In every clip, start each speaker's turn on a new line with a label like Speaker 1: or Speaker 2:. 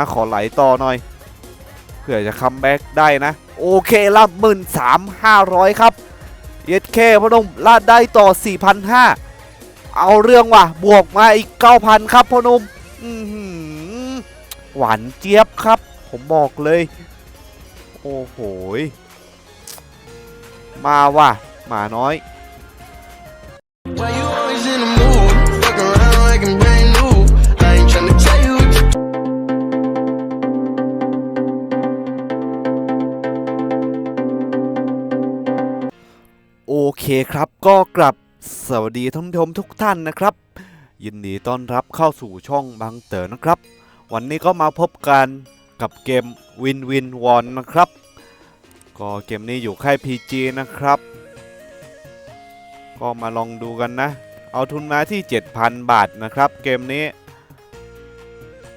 Speaker 1: มาขอไหลต่อหน่อยเผื่อจะคัมแบ็กได้นะ โอเคละหมื่นสามห้าร้อยครับเย็ดเคพอหนมลาดได้ต่อสี่พันห้าเอาเรื่องว่ะ บวกมาอีกเก้าพันครับพอหนมอื้อหือหวานเจี๊ยบครับ ผมบอกเลย โอ้โหมาว่ะหมาน้อย คครับก็กลับสวัสดีท่านผู้ชมทุกท่านนะครับ ยินดีต้อนรับเข้าสู่ช่องบางเต๋อนะครับ วันนี้ก็มาพบกันกับเกมวินวินวอนนะครับ ก็เกมนี้อยู่ค่าย PG นะครับ ก็มาลองดูกันนะ เอาทุนมาที่ 7,000 บาทนะครับ เกมนี้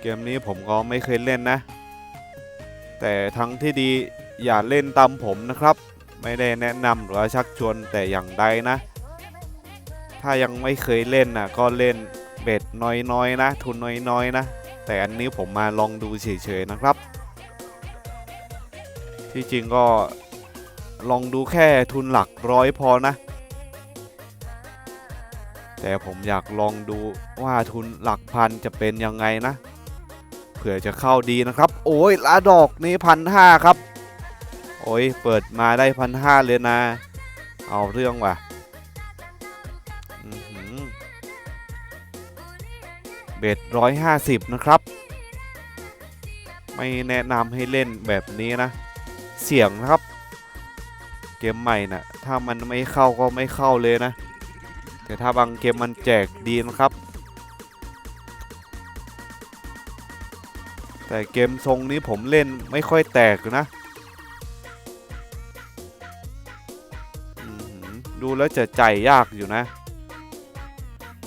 Speaker 1: เกมนี้ผมก็ไม่เคยเล่นนะ แต่ทั้งที่ดีอย่าเล่นตามผมนะครับ ไม่ได้แนะนำหรือชักชวนแต่อย่างใดนะ ถ้ายังไม่เคยเล่นนะก็เล่นเบ็ดน้อยๆนะ ทุนน้อยๆนะ แต่อันนี้ผมมาลองดูเฉยๆนะครับ ที่จริงก็ลองดูแค่ทุนหลักร้อยพอนะ แต่ผมอยากลองดูว่าทุนหลักพันจะเป็นยังไงนะ เผื่อจะเข้าดีนะครับ โอ้ยละดอกนี้พันห้าครับ โอ้ย เปิดมาได้พันห้าเลยนะ เอาเรื่องว่ะเบ็ดร้อยห้าสิบนะครับ ไม่แนะนำให้เล่นแบบนี้นะ เสี่ยงนะครับ เกมใหม่นะ่ะ ถ้ามันไม่เข้าก็ไม่เข้าเลยนะ แต่ถ้าบางเกมมันแจกดีนะครับ แต่เกมทรงนี้ผมเล่นไม่ค่อยแตกนะ ดูแล้วจะใจายยากอยู่นะ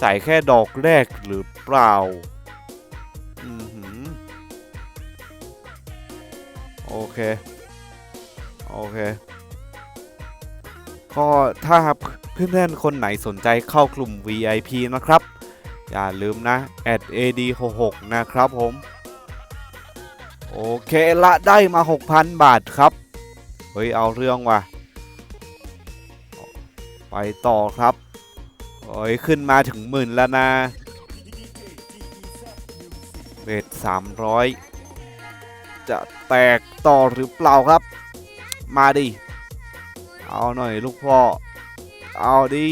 Speaker 1: จ่ายแค่ดอกแรกหรือเปล่า อือหือ โอเค โอเค ก็ถ้าเพื่อนๆ คนไหนสนใจเข้ากลุ่ม VIP นะครับ อย่าลืมนะ @ad66 นะครับผม โอเคละได้มา 6,000 บาทครับ เฮ้ย เอาเรื่องว่ะ ไปต่อครับโอ้ยขึ้นมาถึงหมื่นแล้วนะเบสสามร้อยจะแตกต่อหรือเปล่าครับ มาดิ เอาหน่อยลูกพ่อ เอาดิ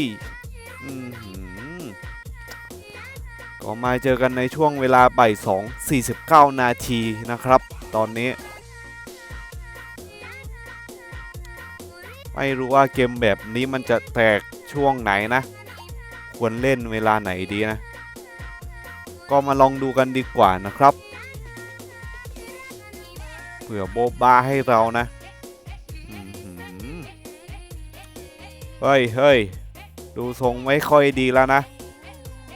Speaker 1: ก็มาเจอกันในช่วงเวลาบ่ายสองสี่สิบเก้านาทีนะครับ ตอนนี้ ไม่รู้ว่าเกมแบบนี้มันจะแตกช่วงไหนนะ ควรเล่นเวลาไหนดีนะ ก็มาลองดูกันดีกว่านะครับ เผื่อโบบาให้เรานะเฮ้ยเฮ้ยดูทรงไม่ค่อยดีแล้วนะ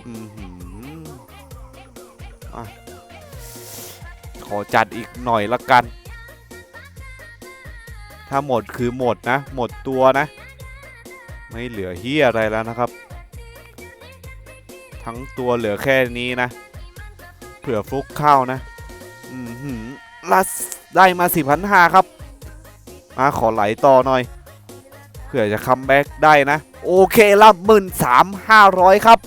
Speaker 1: อื้อหืออะขอจัดอีกหน่อยละกัน ถ้าหมดคือหมดนะ หมดตัวนะ ไม่เหลือเฮียอะไรแล้วนะครับ ทั้งตัวเหลือแค่นี้นะ เผื่อฟุกเข้านะ อืมหืมลัสได้มาสี่พันห้าครับ มาขอไหลต่อหน่อย เผื่อจะคัมแบ็กได้นะ โอเคละหมื่นสามห้าร้อยครับ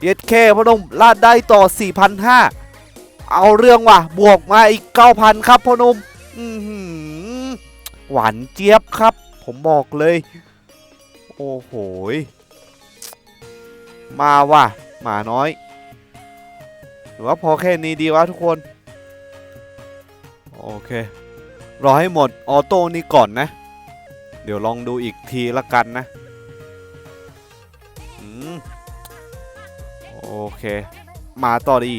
Speaker 1: เย็ดเคพอหนมลาดได้ต่อสี่พันห้าเอาเรื่องว่ะ บวกมาอีกเก้าพันครับพอหนม อือหือ หวานเจี๊ยบครับ ผมบอกเลย โอ้โหมาว่ะหมาน้อย หรือว่าพอแค่นี้ดีวะทุกคน โอเค รอให้หมดออโต้นี้ก่อนนะ เดี๋ยวลองดูอีกทีละกันนะอืมโอเค มาต่อดี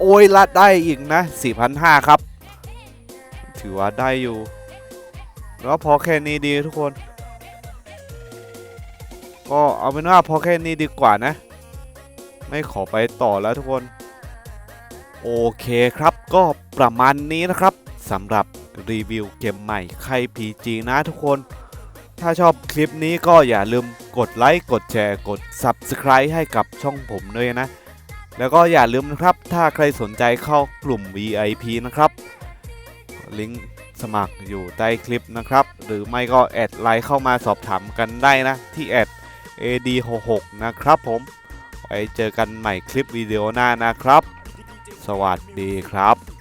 Speaker 1: โอ้ยละได้อีกนะ 4,500 ครับ ถือว่าได้อยู่ แล้วพอแค่นี้ดีทุกคน ก็เอาเป็นว่าพอแค่นี้ดีกว่านะ ไม่ขอไปต่อแล้วทุกคน โอเคครับก็ประมาณนี้นะครับสำหรับรีวิวเกมใหม่ใคร PG นะทุกคน ถ้าชอบคลิปนี้ก็อย่าลืมกดไลค์กดแชร์กด Subscribe ให้กับช่องผมด้วยนะ แล้วก็อย่าลืมนะครับ ถ้าใครสนใจเข้ากลุ่ม VIP นะครับ ลิงก์ สมัครอยู่ใต้คลิปนะครับ หรือไม่ก็แอดไลน์เข้ามาสอบถามกันได้นะ ที่แอด ad66 นะครับผมไว้เจอกันใหม่คลิปวิดีโอหน้านะครับ สวัสดีครับ